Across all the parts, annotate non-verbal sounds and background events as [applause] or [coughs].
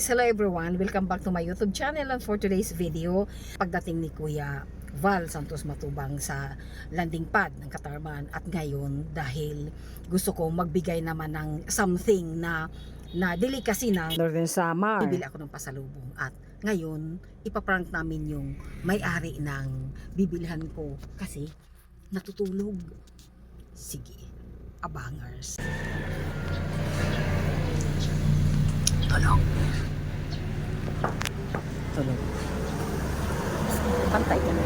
Hello everyone, welcome back to my YouTube channel and for today's video, pagdating ni Kuya Val Santos Matubang sa landing pad ng Katarman at ngayon dahil gusto ko magbigay naman ng something na na delicacy na Northern Samar. Bibili ako ng pasalubong at ngayon ipaprank namin yung may-ari ng bibilhan ko kasi natutulog. Sige, abangers. Tulog. Pantay ka na.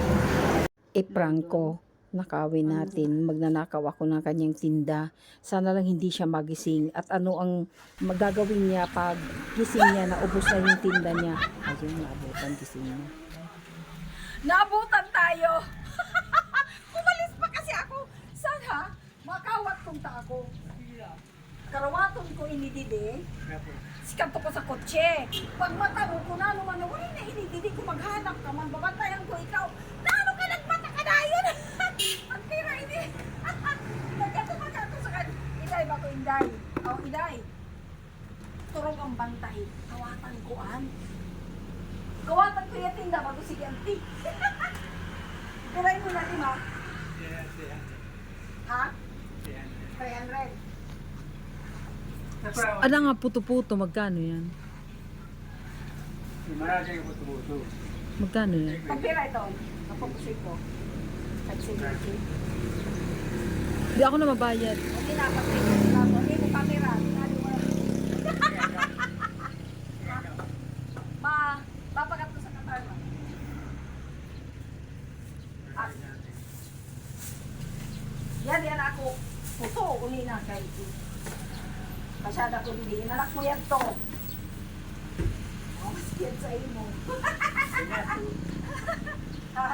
I-prank ko. Nakawin natin. Magnanakaw ako ng kanyang tinda. Sana lang hindi siya magising. At ano ang magagawin niya pag gising niya na ubos na yung tinda niya. Ayun, naabutan gising niya. Naabutan tayo! [laughs] Umalis pa kasi ako. Sana makawat kong tako. Karawaton ko inididi. Sikat ko sa kotse. Pag matanong ko na naman na wala na inididi ko maghanap ka man. Babantayan ko ikaw. Naano ka nagmata ka na yun? [laughs] Ang tira ini. [laughs] Nagkatumaga ko sa kan. Iday ba ko inday? Oh, iday. Turong ang bantay. Kawatan ko an. Kawatan ko yung tinda bago sige anti. Kuray [laughs] mo na lima. Ha? Ada nga puto-puto, magkano yan? Marami yung buto-buto. Magkano yan? Pagpira ito. Napapusoy ko. Hindi ako na mabayad. Hindi na, pagpira ko na ako. Hindi mo kamera. Sabi mo. Ma, papagat ko sa katar mo. Ah. Yan, yan ako. Puto, uli na kay Masyada ko hindi. Inanak mo yan to. Oh, masakit sa imo. [laughs] ha?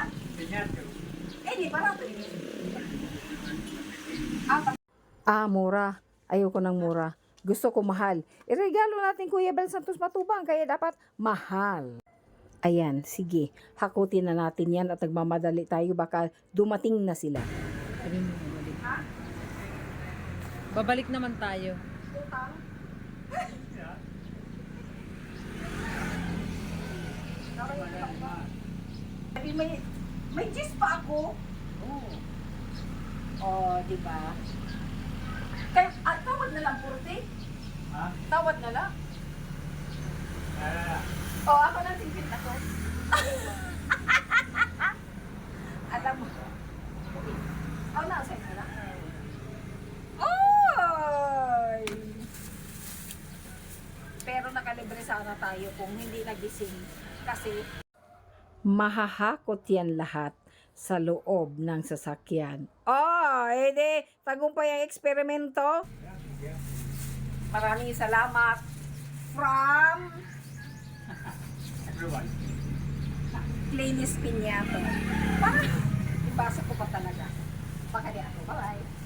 Eh, di barato yun. Ah, ah, mura. Ayoko ng mura. Gusto ko mahal. Iregalo natin Kuya Bel Santos Matubang, kaya dapat mahal. Ayan, sige. Hakutin na natin yan at nagmamadali tayo. Baka dumating na sila. Babalik naman tayo. May, may gist pa ako. Oo. Oh, di ba? Kaya, ah, tawad na lang, Purti. Ha? Tawad na lang. Ah, Oh, ako na tingpit na to. Alam mo. Ako na, sa'yo na lang. Oy! Pero nakalibre sana tayo kung hindi nagising. Kasi mahahakot yan lahat sa loob ng sasakyan. Oh, edi, tagumpay ang eksperimento. Maraming salamat from [laughs] everyone. Cleanis Piñato. Para, ibasa ko pa talaga. Baka di ako. Bye-bye.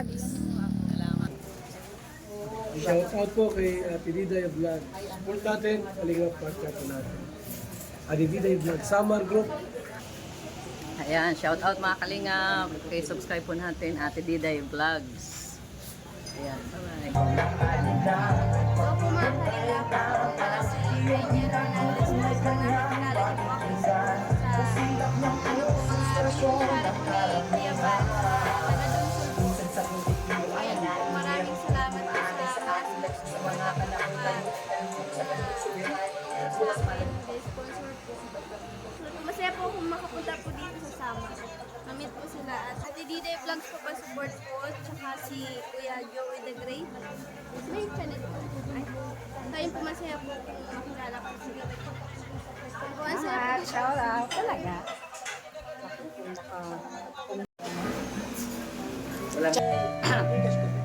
Vlogs. Salamat. Shout out po kay Ate Diday Vlog. Support natin, kalingap partner po natin. Ate Diday Vlog, Samar Group. Ayan, shout out mga kalingap. Okay, subscribe po natin Ate Diday Vlogs. Ayan, sa mga po. Masaya po kung makapunta po dito sa Sama. Namit po sila at Ate Diday Vlogs po pa support po tsaka si Kuya Joey the Great. May channel po. Ay, tayo po masaya po kung makilala po sila. Saya Ah, po. shout out. Talaga. Wala. [coughs] [coughs]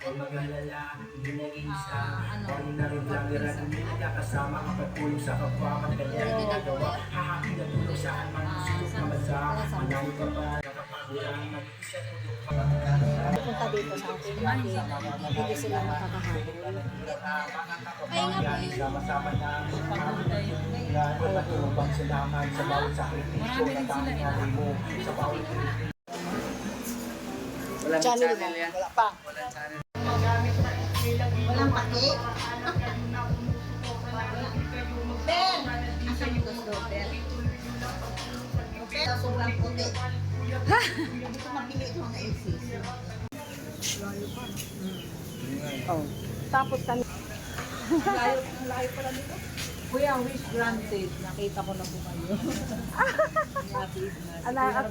Mag-alala, hindi nag-iisa Ordinary vlogger at hindi kasama Kapagpulong sa kapwa, matagal niya ginagawa Hahaki na tulong sa anumang gusto ka man sa Manalo ka ba, nakapagulang Mag-isa tulong Punta dito sa atin kasi hindi sila makakahabol. Ay nga po. yun. Sama-sama na Matulong salamat sa bawat sakripisyo na tanging mo Sa bawat Walang Channel channel mo? yan. Wala pa. Walang channel Walang paki. [laughs] Ben! Asan yung gusto, Ben? Ben, sobrang puti. Hindi ko mapili ito mga exes. Oh. Tapos kami Kuya, wish granted. Nakita ko na po kayo. [laughs] Ala, at,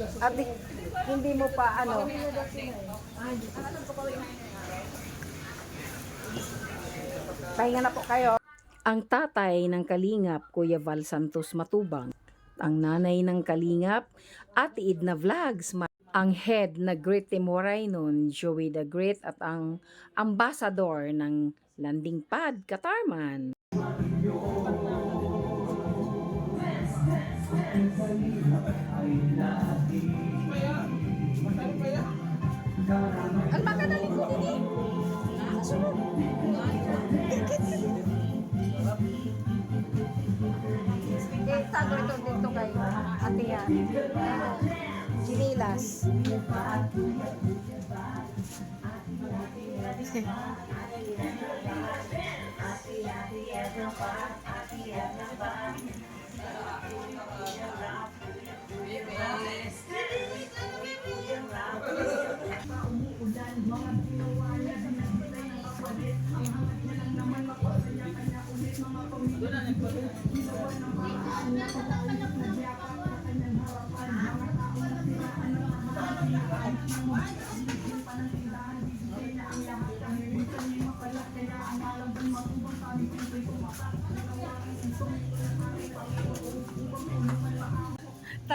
at di- hindi mo pa ano. Pahinga na po kayo. Ang tatay ng Kalingap, Kuya Val Santos Matubang. Ang nanay ng Kalingap, Ate Idna Vlogs. Ang head na Great Timoray nun, Joey the Great. At ang ambassador ng Landing Pad, Katarman. Ang magkanaling ko din eh. Kasunod. Eh, tago ito dito kay ate yan. Chinilas.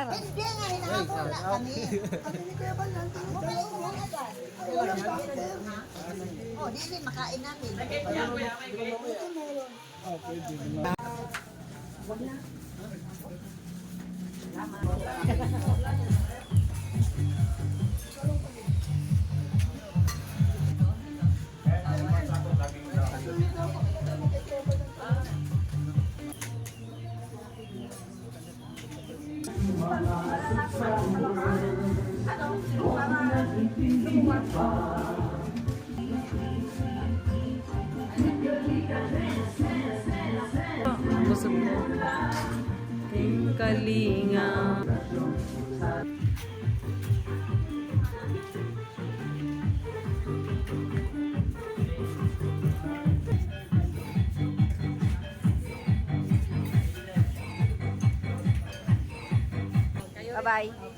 Hindi nga, hinahapon na kami. Pabili ko ba lang? Bumalik mo. Ulam pa ako. Oh, di rin makain namin. Busog mo. King Kalinga. Bye-bye.